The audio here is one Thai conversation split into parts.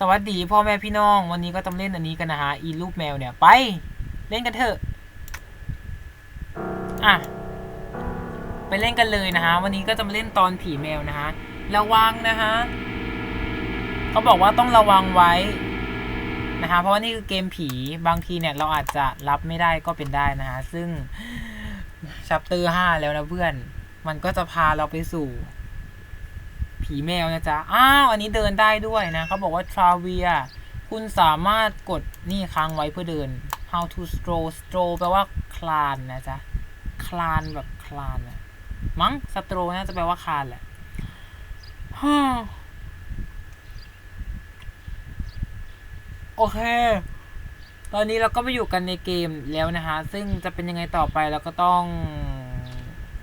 สวัสดีพ่อแม่พี่น้อง วันนี้ก็ต้องเล่นอันนี้กันนะฮะอีรูปแมวเนี่ย ไป เล่นกันเถอะ อะ ไปเล่นกันเลยนะฮะ วันนี้ก็จะมาเล่นตอนผีแมวนะฮะ ระวังนะฮะเขาบอกว่าต้องระวังไว้นะฮะ เพราะว่านี่คือเกมผี บางทีเนี่ย เราอาจจะรับไม่ได้ก็เป็นได้นะฮะ ซึ่งชัปเตอร์ห้าแล้วนะเพื่อน มันก็จะพาเราไปสู่ ผีแมวนะจ๊ะ อ้าว อันนี้เดินได้ด้วยนะเขาบอกว่า travia คุณสามารถกดนี่ค้างไว้เพื่อเดิน how to stroll stroll แปลว่าคลานนะจ๊ะ คลานแบบคลานอะมั้ง stroll น่าจะแปลว่าคลานแหละฮ่าโอเค ตอนนี้เราก็ไปอยู่กันในเกมแล้วนะฮะ ซึ่งจะเป็นยังไงต่อไปเราก็ต้อง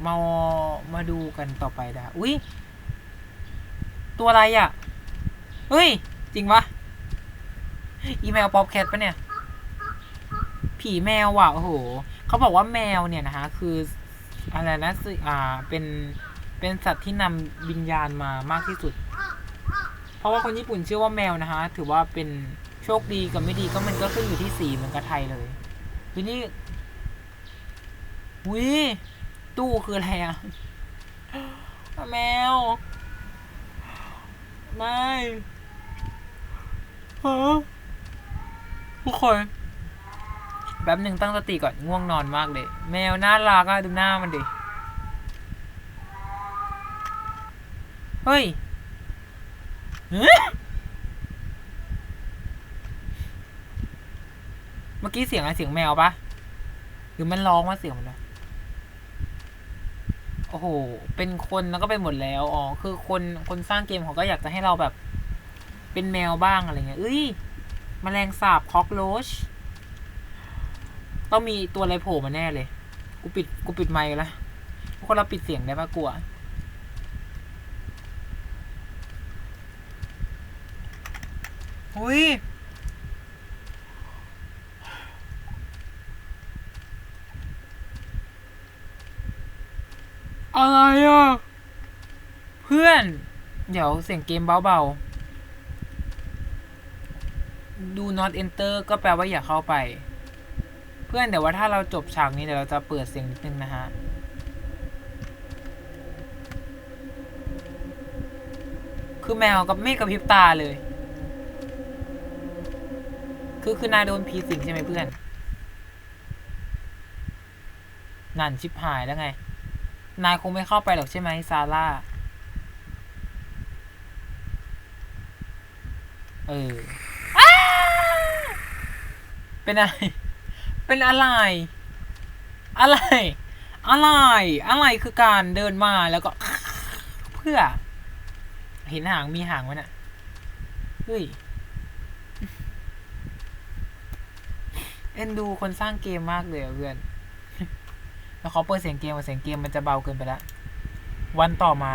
มามาดูกันต่อไปนะอุ้ย ตัวอะไรอะ เฮ้ย จริงปะอีเมลป๊อปแคทปะเนี่ย ผีแมวว่ะโอ้โหเขาบอกว่าแมวเนี่ยนะฮะคืออะไรนะสิอ่าเป็นเป็นสัตว์ที่นำวิญญาณมามากที่สุด เพราะว่าคนญี่ปุ่นเชื่อว่าแมวนะฮะถือว่าเป็นโชคดีกับไม่ดีก็มันก็ขึ้นอยู่ที่สีเหมือนกับไทยเลยทีนี้วิตู้คืออะไรอะแมว ไม่ฮะทุกคนแป๊บหนึ่งตั้งสติก่อนง่วงนอนมากเลย แมวน่ารักอะดูหน้ามันดิ เฮ้ยเมื่อกี้เสียงอะไรเสียงแมวปะหรือมันร้องว่าเสียงมันนะ อ้โห เป็นคนแล้วก็ไปหมดแล้ว อ๋อ คือคนคนสร้างเกมเขาก็อยากจะให้เราแบบ เป็นแมวบ้างอะไรเงี้ยเอ้ยมแมลงสาบคอกโรชต้องมีตัวอะไรโผล่มาแน่เลย กูปิด กูปิดไมค์ล้วพวกเราปิดเสียงได้ปะกลัว อุ้ย อะไรอะ เพื่อน เดี๋ยวเสียงเกมเบาๆดู not enter ก็แปลว่าอย่าเข้าไป เพื่อนแต่ว่าถ้าเราจบฉากนี้เดี๋ยวเราจะเปิดเสียงนิดนึงนะฮะคือแมวกับไม่กระพริบตาเลย คือคือนายโดนผีสิงใช่ไหมเพื่อน นั่นชิบหายแล้วไง นายคงไม่เข้าไปหรอกใช่ไหมซาร่า เอออ้าเป็นอะไร เป็นอะไร อะไร อะไร อะไรคือการเดินมาแล้วก็ เพื่อ เห็นหางมีหางไหมน่ะ เฮ้ย เอ็นดูคนสร้างเกมมากเลยอะเพื่อน แล้วเขาเปิดเสียงเกมเสียงเกมมันจะเบาเกินไปแล้ว วันต่อมา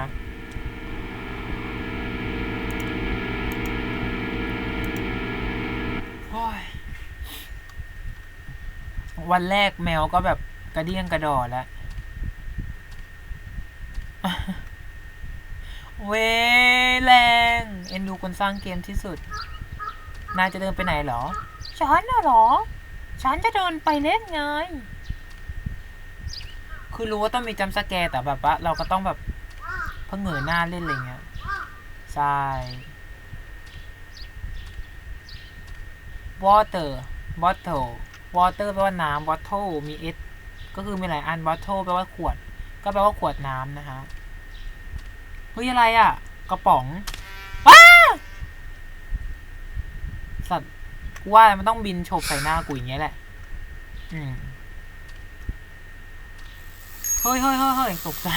วันแรกแมวก็แบบกระเดี้ยงกระดอแล้ว เวแรง เอ็นดูคนสร้างเกมที่สุด นายจะเดินไปไหนเหรอ ฉันน่ะเหรอ ฉันจะเดินไปเล่นไง คือรู้ว่าต้องมีจัมสแกร์แต่แบบว่าเราก็ต้องแบบเพิ่งเหงยหน้าเล่นอะไรเงี้ยใช่ water bottle water แปลว่าน้ำ bottle มี s ก็คือมีหลายอัน bottle แปลว่าขวด ก็แปลว่าขวดน้ำนะฮะเฮ้ยอะไรอะ กระป๋องว้าสัตว์ว่ามันต้องบินโฉบใส่หน้ากูอย่างเงี้ยแหละ อืม เฮ้ยเฮ้ยเฮ้ยเฮ้ยตกใจ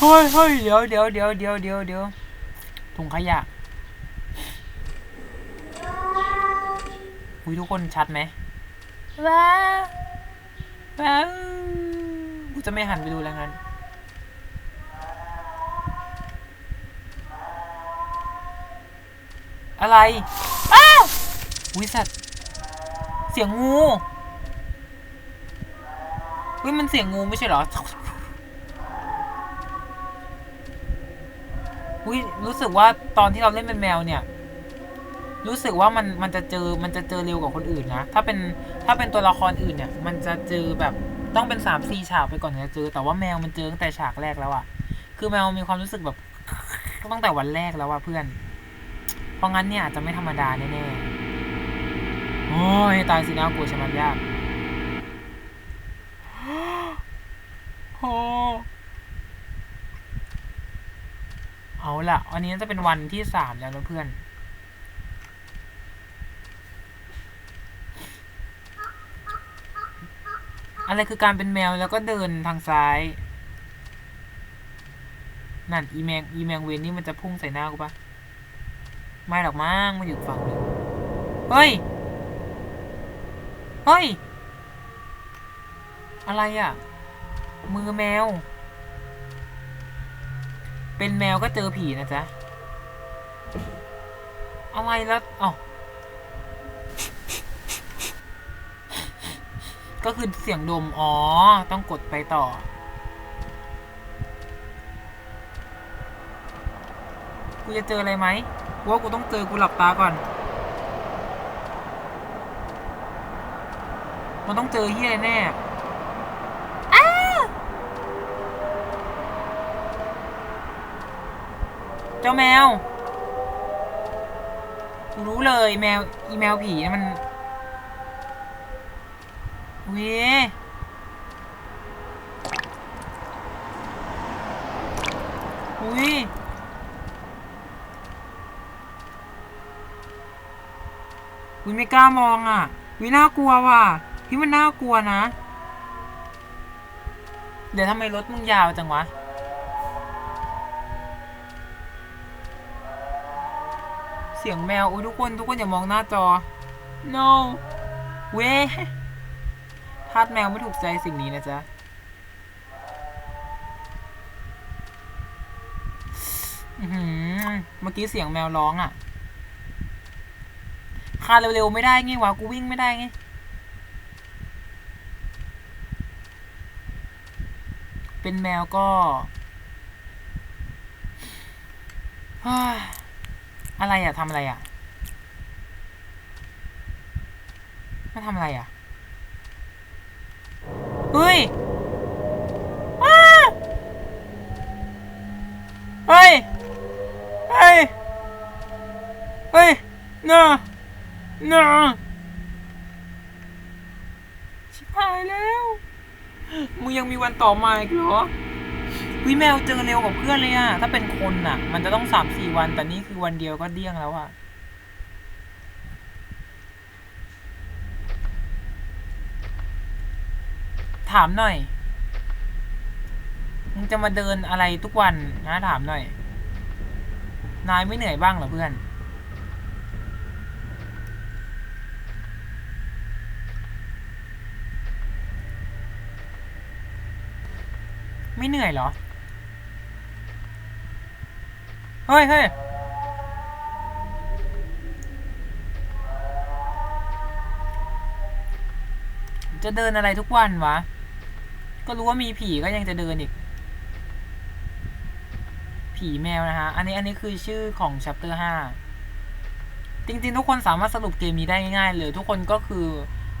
เฮ้ยเฮ้ยเดี๋ยวเดี๋ยวเดี๋ยวเดี๋ยวเดี๋ยวเดี๋ยวถุงขยะอุ้ยทุกคนชัดไหมว้าวว้าวกูจะไม่หันไปดูแล้วงั้นอะไรอ้าว วิสัตว์ เสียงงูเฮ้ยมันเสียงงูไม่ใช่เหรออุ้ยรู้สึกว่าตอนที่เราเล่นเป็นแมวเนี่ย รู้สึกว่ามันมันจะเจอมันจะเจอเร็วกว่าคนอื่นนะถ้าเป็นถ้าเป็นตัวละครอื่นเนี่ย มันจะเจอแบบต้องเป็นสามสี่ฉากไปก่อนถึงจะเจอ แต่ว่าแมวมันเจอตั้งแต่ฉากแรกแล้วอะคือแมวมีความรู้สึกแบบตั้งแต่วันแรกแล้วอะเพื่อน เพราะงั้นเนี่ยอาจจะไม่ธรรมดาแน่ๆ โอ้ยตายสิน่ากลัวชะมัดยากโอ้เอาล่ะวันนี้จะเป็นวันที่สามแล้วนะเพื่อน อะไรคือการเป็นแมวแล้วก็เดินทางซ้าย นั่นอีแมงอีแมงเวนนี่มันจะพุ่งใส่หน้ากูปะไม่หรอกมั้งมันอยู่ฝั่งนึงเฮ้ย เฮ้ย อะไรอะ มือแมว เป็นแมวก็เจอผีนะจ๊ะ อะไรแล้วอ๋อก็คือเสียงดม อ๋อ ต้องกดไปต่อ กูจะเจออะไรไหมว่ากูต้องเจอ กูหลับตาก่อน มันต้องเจอเฮียแน่อ้าเจ้าแมวกูรู้เลยแมว อีแมวผีนะมันเว้ยอุ้ยวิไม่กล้ามองอะวิน่ากลัวว่ะ พี่มันน่ากลัวนะ เดี๋ยวทำไมรถมึงยาวจังวะ เสียงแมวอุ้ยทุกคนทุกคนอย่ามองหน้าจอ no เว้ทาสแมวไม่ถูกใจสิ่งนี้นะจ๊ะหือเมื่อกี้เสียงแมวร้องอะ คาเร็วๆไม่ได้ไงวะ กูวิ่งไม่ได้ไง เป็นแมวก็ อะไรอะทำอะไรอะมันทำอะไรอะ เฮ้ยเฮ้ย เฮ้ย เฮ้ยน่าน่าชิบหายแล้ว มึงยังมีวันต่อมาอีกเหรอวิแมวเจอเร็วกว่าเพื่อนเลยอะถ้าเป็นคนน่ะ มันจะต้องสามสี่วัน แต่นี่คือวันเดียวก็เดี้ยงแล้วอะถามหน่อย มึงจะมาเดินอะไรทุกวันนะถามหน่อย นายไม่เหนื่อยบ้างเหรอเพื่อน ไม่เหนื่อยเหรอ เฮ้ยเฮ้ยจะเดินอะไรทุกวันวะ ก็รู้ว่ามีผีก็ยังจะเดินอีก ผีแมวนะฮะ อันนี้อันนี้คือชื่อของ chapter 5จริง ๆ ทุกคนสามารถสรุปเกมนี้ได้ง่ายๆเลยทุกคนก็คือ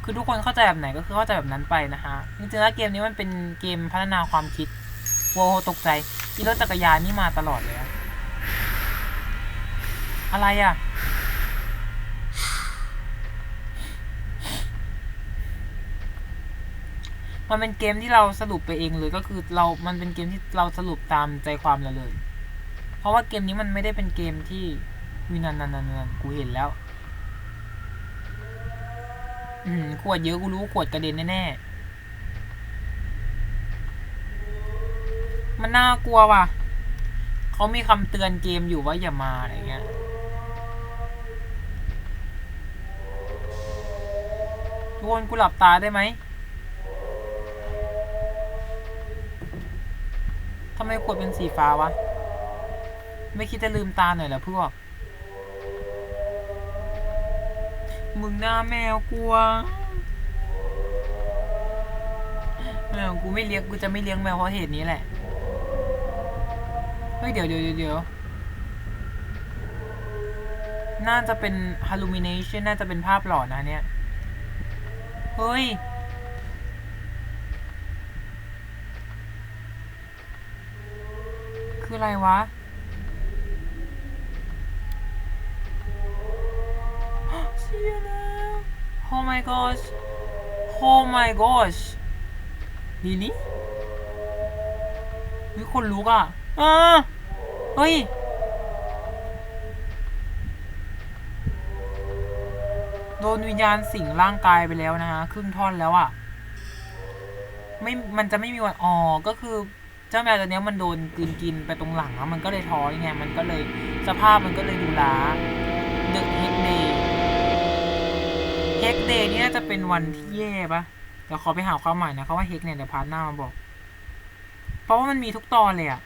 คือทุกคนเข้าใจแบบไหนก็คือเข้าใจแบบนั้นไปนะฮะ จริงๆแล้วเกมนี้มันเป็นเกมพัฒนาความคิด โว้ตกใจอีรถจักรยานนี่มาตลอดเลยอะอะไรอะมันเป็นเกมที่เราสรุปไปเองเลยก็คือเรา มันเป็นเกมที่เราสรุปตามใจความเราเลย เพราะว่าเกมนี้มันไม่ได้เป็นเกมที่วินันนันนันนันกูเห็นแล้ว อืมขวดเยอะกูรู้ขวดกระเด็นแน่ๆ มันน่ากลัวว่ะเขามีคำเตือนเกมอยู่ว่าอย่ามาอะไรเงี้ยทุกคนกูหลับตาได้ไหมทำไมขวดเป็นสีฟ้าวะ ไม่คิดจะลืมตาหน่อยเหรอพวก มึงหน้าแมวกลัว แมวกูไม่เลี้ยงกูจะไม่เลี้ยงแมวเพราะเหตุนี้แหละ เฮ้ย เดี๋ยวเดี๋ยวเดี๋ยวน่าจะเป็น hallucination น่าจะเป็นภาพหลอนนะเนี่ย เฮ้ย คืออะไรวะ เชี่ยแล้ว Oh my gosh Oh my gosh really มีคนลุกอะ อ่าเฮ้ย โดนวิญญาณสิงร่างกายไปแล้วนะฮะครึ่งท่อนแล้วอะ่ะ ไม่ มันจะไม่มีวันอ๋อก็คือ เจ้าแมวตัวนี้มันโดนกลืนกินไปตรงหลังแล้วมันก็เลยท้อไง มันก็เลยสภาพมันก็เลยดูล้า The Heck Day Heck Day นี่น่าจะเป็นวันที่แย่ปะเดี๋ยวขอไปหาความหมายนะเขาว่า Heck เนี่ยเดี๋ยวพาร์ทหน้ามาบอก เพราะว่ามันมีทุกตอนเลยอะ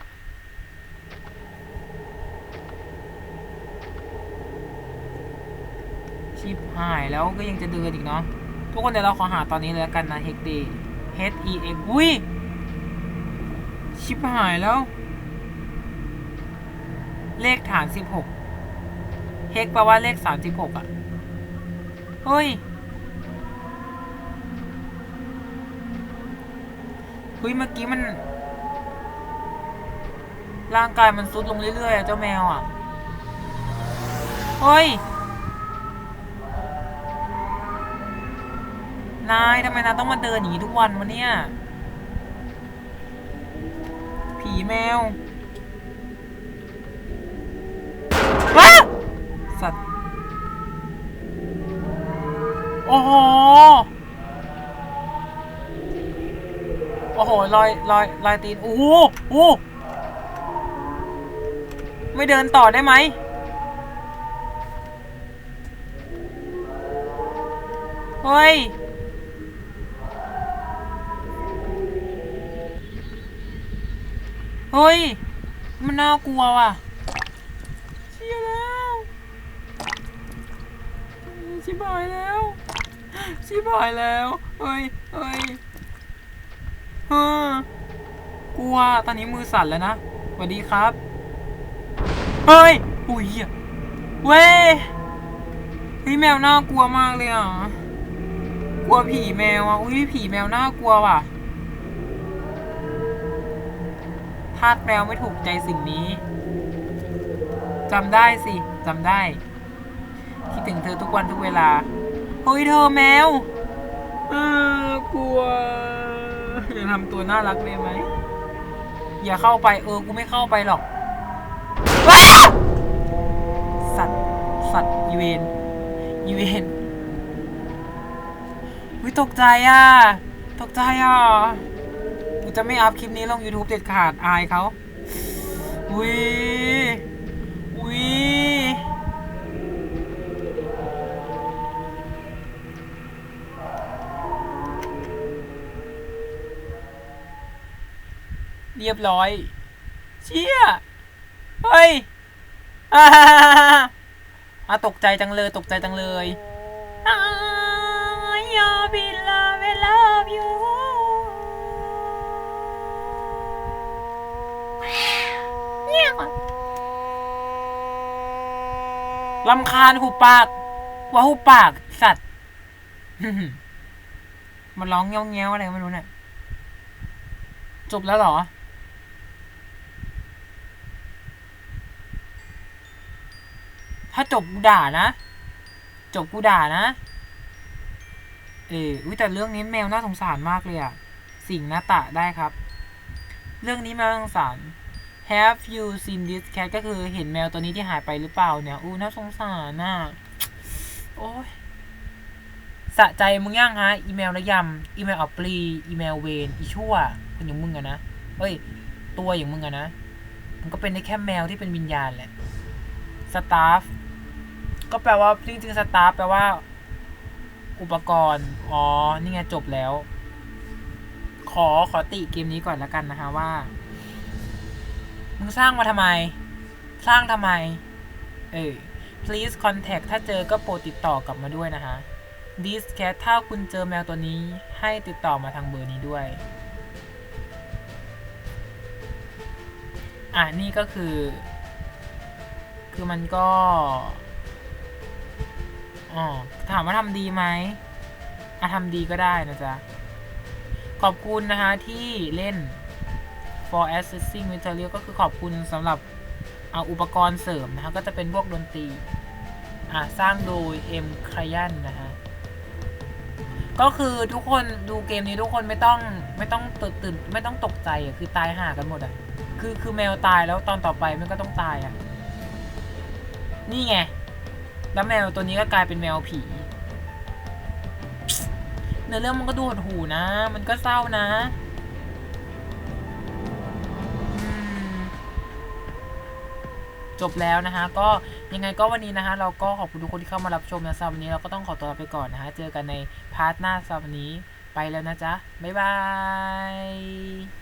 ชิบหายแล้วก็ยังจะเดินอีกเนาะทุกคนเดี๋ยวเราขอหาตอนนี้เลยกันนะ Heck Day H E X อุ้ย ชิบหายแล้ว เลขฐานสิบหกเฮกแปลว่าเลขสามสิบหกอะ เฮ้ยเฮ้ยเมื่อกี้มัน ร่างกายมันซุดลงเรื่อยๆอะเจ้าแมวอะ เฮ้ย นายทำไมนายต้องมาเดินอย่างนี้ทุกวันวะเนี่ย ผีแมวว้าสัตว์ โอ้โห โอ้โหรอยรอยรอยตีน โอ้โหโอ้ไม่เดินต่อได้ไหมเฮ้ย เฮ้ย มันน่ากลัวว่ะเชี่ยแล้วชิบายแล้วชิบายแล้วเฮ้ยเฮ้ยฮกลัว ตอนนี้มือสั่นแล้วนะสวัสดีครับ เฮ้ยอุ้ยเหี้ยเว้ยเฮ้ยแมวน่ากลัวมากเลยอะ กลัวผีแมวอะ อุ้ยผีแมวน่ากลัวว่ะ ทาสแมวไม่ถูกใจสิ่งนี้จำได้สิจำได้ คิดถึงเธอทุกวันทุกเวลาเฮ้ยเธอแมวอกลัวอย่าทำตัวน่ารักได้ไหม อย่าเข้าไปเออ กูไม่เข้าไปหรอก สัตว์ สัตว์อีเวนอีเวนวิตกใจอะ ตกใจอะ จะไม่อัพคลิปนี้ลง YouTube เด็ดขาดอายเขาวิวิเรียบร้อย เชี่ย เฮ้ยอ่าตกใจจังเลย ตกใจจังเลยอ้า ลำคาญหูปากว่าหูปากสัตว์ มันร้องเงี้ยวเงี้ยวอะไรก็ไม่รู้เนี่ยจบแล้วเหรอ ถ้าจบกูด่านะ จบกูด่านะเอออุ้ยแต่เรื่องนี้แมวน่าสงสารมากเลยอะสิ่งหน้าตะได้ครับ เรื่องนี้แมวน่าสงสาร Have you seen this cat ก็คือเห็นแมวตัวนี้ที่หายไปหรือเปล่าเนี่ย อู้น่าสงสารน่ะโอ้ยสะใจมึงย่างฮะ อีเมลระยำอีเมลอัปรีอีเมลเวนอีชั่วคนอย่างมึงอะนะเฮ้ย ตัวอย่างมึงอะนะมันก็เป็นได้แค่แมวที่เป็นวิญญาณแหละสตาฟก็แปลว่าจริงๆสตาฟแปลว่า อุปกรณ์ อ๋อ นี่ไงจบแล้ว ขอขอติเกมนี้ก่อนแล้วกันนะคะว่า มึงสร้างมาทำไม สร้างทำไม เออ please contact ถ้าเจอก็โปรดติดต่อกลับมาด้วยนะคะ this cat ถ้าคุณเจอแมวตัวนี้ให้ติดต่อมาทางเบอร์นี้ด้วย อะ นี่ก็คือ คือมันก็อ๋อถามว่าทำดีไหมอะทำดีก็ได้นะจ๊ะ ขอบคุณนะคะที่เล่น for accessing material ก็คือขอบคุณสำหรับเอาอุปกรณ์เสริมนะคะก็จะเป็นพวกดนตรีอะสร้างโดย M c r y a n นะฮะก็คือทุกคนดูเกมนี้ทุกคนไม่ต้องไม่ต้องตื่นตื่นไม่ต้องตกใจอะคือตายห่ากันหมดอะคือคือแมวตายแล้วตอนต่อไปมันก็ต้องตายอะนี่ไง แล้วแมวตัวนี้ก็กลายเป็นแมวผีเนื้อเรื่องมันก็ดูหดหูนะ มันก็เศร้านะ จบแล้วนะคะก็ยังไงก็วันนี้นะคะเราก็ขอบคุณทุกคนที่เข้ามารับชมนะสำหรับวันนี้เราก็ต้องขอตัวไปก่อนนะคะเจอกันในพาร์ทหน้าสำหรับวันนี้ไปแล้วนะจ๊ะบ๊ายบาย